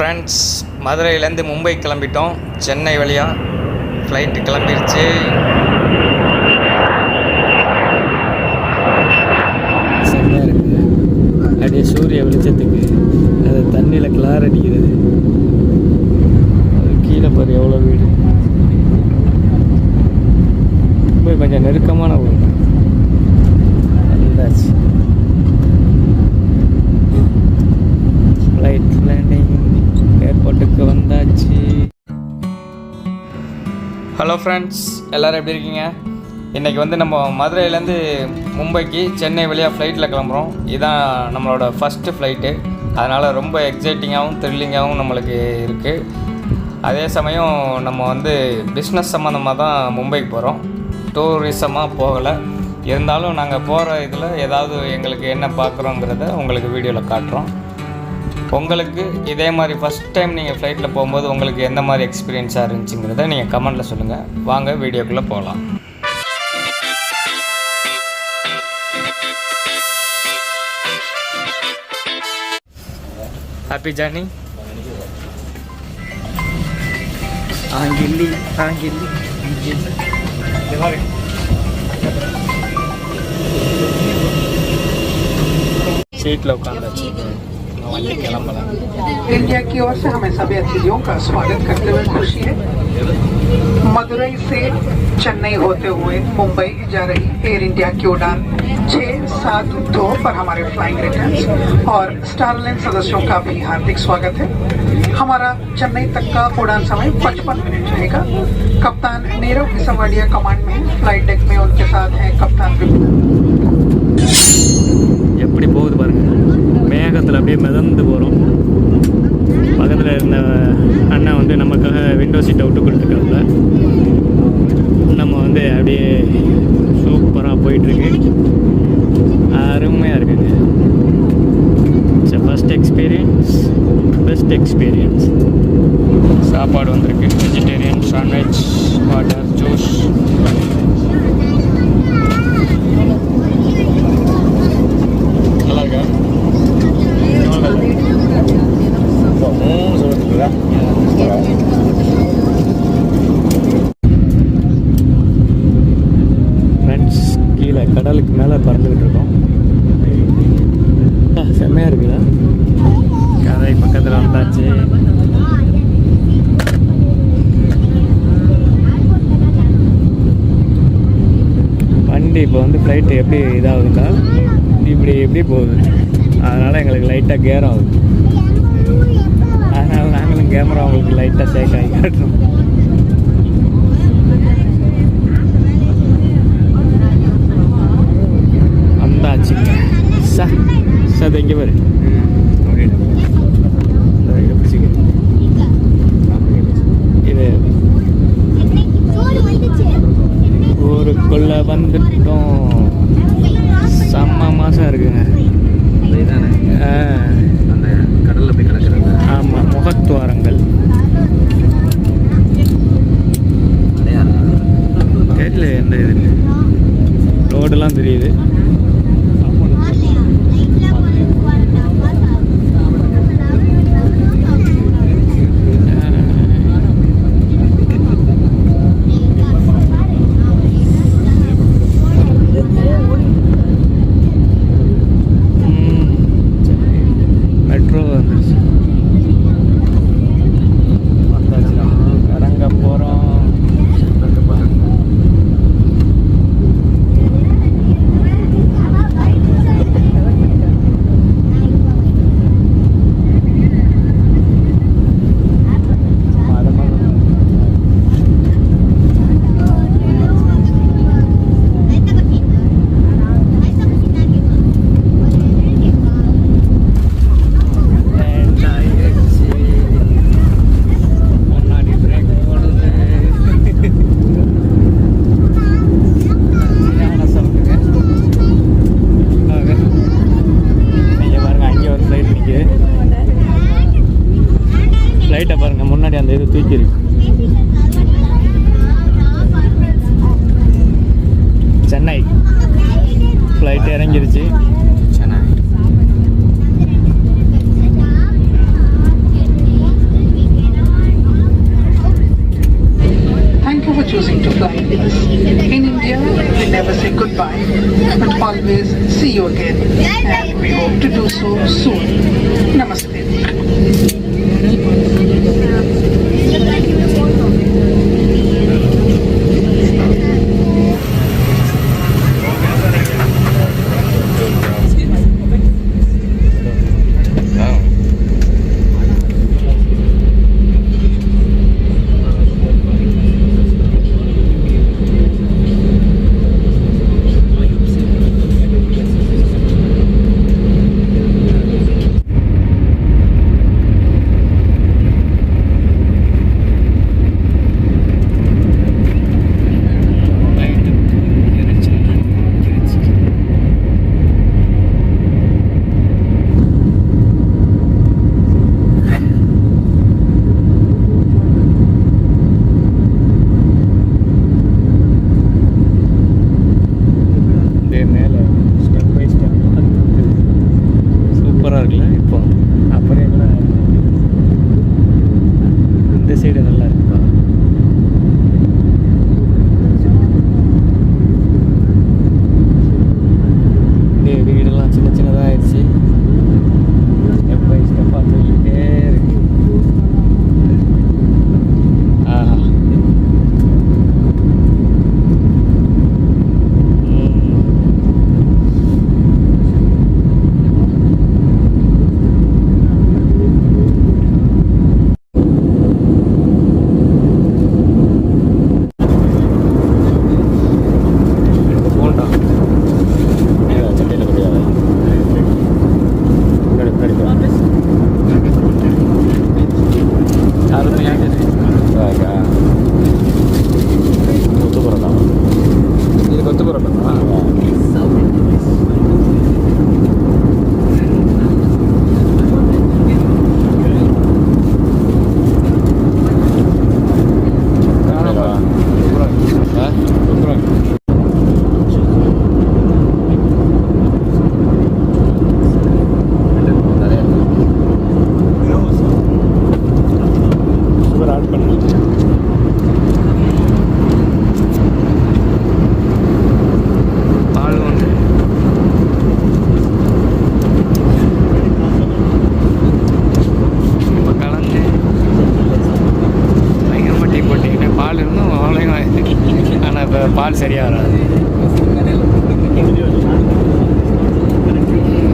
Friends மதுரையிலேருந்து மும்பை கிளம்பிட்டோம். சென்னை வழியாக ஃப்ளைட்டு கிளம்பிருச்சு. செம்மையாக இருக்குது அப்படியே சூரிய வெளிச்சத்துக்கு அது தண்ணியில் கிளார் அடிக்கிறது அது கீழே பாரு எவ்வளோ வீடு. மும்பை கொஞ்சம் நெருக்கமான ஊர். ஃப்ரெண்ட்ஸ் எல்லோரும் எப்படி இருக்கீங்க? இன்றைக்கி வந்து நம்ம மதுரையிலேருந்து மும்பைக்கு சென்னை வழியாக ஃப்ளைட்டில் கிளம்புறோம். இதுதான் நம்மளோட ஃபஸ்ட்டு ஃப்ளைட்டு அதனால் ரொம்ப எக்ஸைட்டிங்காகவும் த்ரில்லிங்காகவும் நம்மளுக்கு இருக்குது அதே சமயம் நம்ம வந்து பிஸ்னஸ் சம்மந்தமாக தான் மும்பைக்கு போகிறோம் டூரிசமாக போகலை. இருந்தாலும் நாங்கள் போகிற இதில் ஏதாவது எங்களுக்கு என்ன பார்க்குறோங்கிறத உங்களுக்கு வீடியோவில் காட்டுறோம். உங்களுக்கு இதே மாதிரி ஃபஸ்ட் டைம் நீங்கள் ஃப்ளைட்டில் போகும்போது உங்களுக்கு எந்த மாதிரி எக்ஸ்பீரியன்ஸாக இருந்துச்சுங்கிறத நீங்கள் கமெண்ட்டில் சொல்லுங்கள் வாங்க வீடியோக்குள்ளே போகலாம். ஹாப்பி ஜர்னி ஆங்கில்லி ஆங்கில்லி சீட்டில் உட்காந்தாச்சு इंडिया की ओर से हमें सभी अतिथियों का स्वागत करते हुए खुशी है। मदुरई से चेन्नई होते हुए मुंबई जा रही एयर इंडिया की उड़ान छह सात दो पर हमारे फ्लाइंग रिटर्न और स्टारलाइन सदस्यों का भी हार्दिक स्वागत है। हमारा चेन्नई तक का उड़ान समय 55 मिनट रहेगा। कप्तान नीरव किसवाडिया कमांड में फ़्लाइट डेक में उनके साथ हैं कप्तान विपिन। மேகத்தில் அப்படியே மிதந்து போகிறோம் பக்கத்தில் இருந்த அண்ணன் வந்து நமக்காக விண்டோ சீட்டை விட்டு கொடுத்துருக்காப்புல நம்ம வந்து அப்படியே சூப்பராக போயிட்டுருக்கு அருமையாக இருக்குங்க ஃபஸ்ட் எக்ஸ்பீரியன்ஸ் பெஸ்ட் எக்ஸ்பீரியன்ஸ் சாப்பாடு வந்திருக்கு வெஜிடேரியன் சாண்ட்விச் வாட்டர் ஜூஸ் நல்லா இருக்கா ஃப்ரெண்ட்ஸ் கீழே கடலுக்கு மேலே பறந்துக்கிட்டு இருக்கோம் ஆ, செம்மையாக இருக்குதா கரை பக்கத்தில் வந்தாச்சு வண்டி ஃப்ளைட்டு எப்படி இதாகுதுக்கா? இப்படி எப்படி போகுது. அதனால் எங்களுக்கு லைட்டாக கேர் ஆகுது. அதனால் நாங்களும் கேமரா உங்களுக்கு லைட்டாக ஷேக் ஆகி காட்டுறோம். வந்தாச்சுங்க ச சார் இங்கே பாரு. இது ஊருக்குள்ள வந்துட்டோம். செம்ம மாசம் இருக்குங்க. அந்த கடலில் போய் கிடக்குறாங்க ஆமாம் முகத்துவாரங்கள். தெரியல எந்த இது ரோடெல்லாம் தெரியுது. Bakery Flight flight ഇറങ്ങിരിച്ച് Chennai Thank you for choosing to fly with us. In India, we never say goodbye, but always see you again. And we hope to do so soon. இப்போ அப்புறம் என்ன? இந்த சைடு நல்லா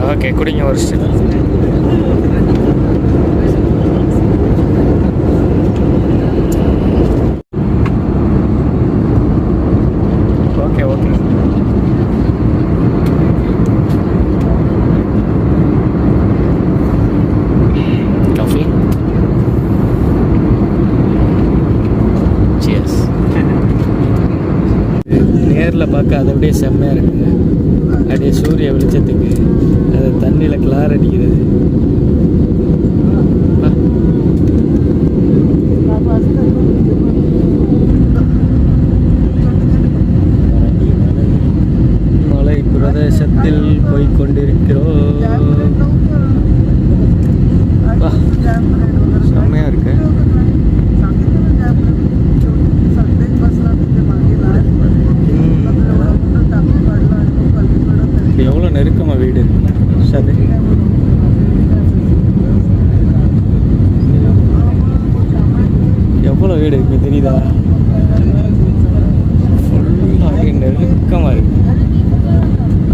okay குடிங்க ஒரு still okay okay coffee cheers நேரில் பார்க்க அதை அப்படியே செம்மையாக இருக்குங்க. அப்படியே சூரிய வெளிச்சத்துக்கு அது தண்ணியில் கிளார் அடிக்கிறது அப்பா. மலை பிரதேசத்தில் போய் கொண்டிருக்கிறோம் வா செம்மையாக இருக்கு இது எவ்வளோ நெருக்கமாக வீடு சரி எவ்வளோ வீடு இருக்கு தெரியுதா ஃபுல்லாக நெருக்கமாக இருக்கு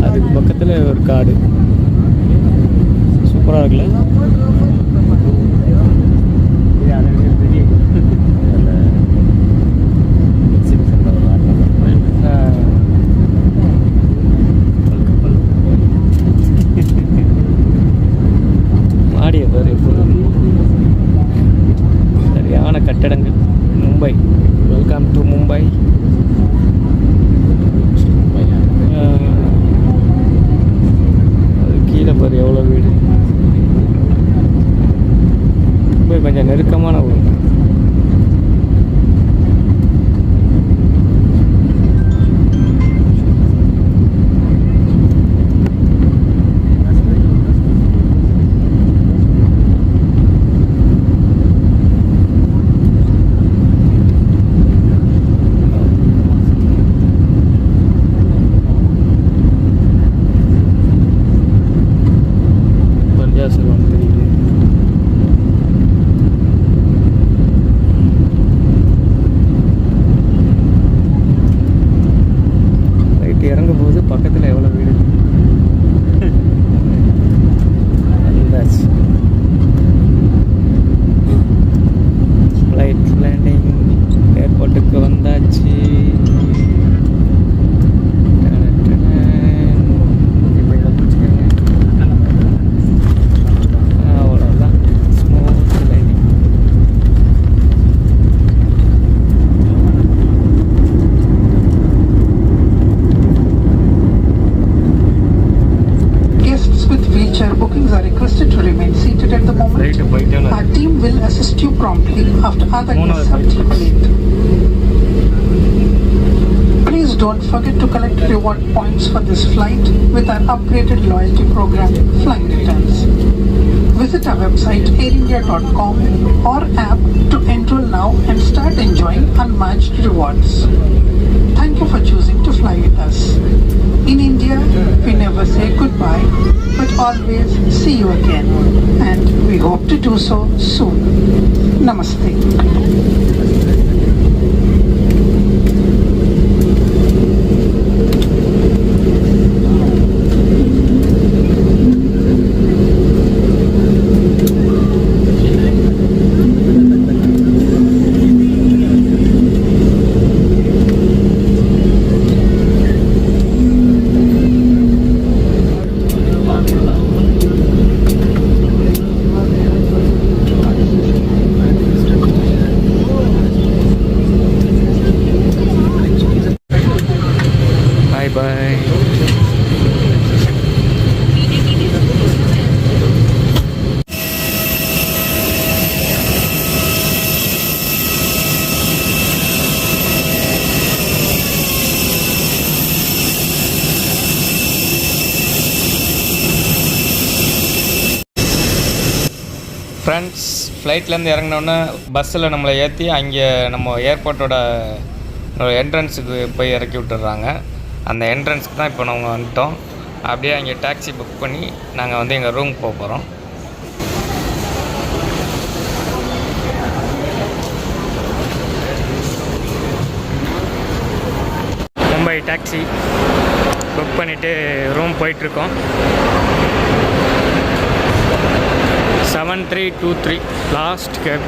அதுக்கு பக்கத்தில் ஒரு காடு. சூப்பராக இருக்குல்ல? மாடிய பாரு சரியான கட்டடங்கள். மும்பை. வெல்கம் டு மும்பை ஆ. அது கீழே பாரு எவ்வளோ வீடு? மும்பை கொஞ்சம் நெருக்கமான ஊர். இறங்கும் போது பக்கத்தில் எவ்வளோ வீடு upgraded loyalty program, flight Returns. Visit our website airindia.com or app to enroll now and start enjoying unmatched rewards. Thank you for choosing to fly with us. In India, we never say goodbye, but always see you again. And we hope to do so soon. Namaste. Friends ஃப்ளைட்லேருந்து இறங்கினோன்னே பஸ்ஸில் நம்மளை ஏற்றி அங்கே நம்ம ஏர்போர்ட்டோட என்ட்ரன்ஸுக்கு போய் இறக்கி விட்டுறாங்க அந்த என்ட்ரன்ஸ்க்கு தான் இப்போ நாங்கள் வந்துட்டோம். அப்படியே அங்கே டாக்ஸி புக் பண்ணி நாங்கள் வந்து எங்கள் ரூம் போக போகிறோம் மும்பை டாக்ஸி புக் பண்ணிவிட்டு ரூம் போயிட்டுருக்கோம் seven three two three last cab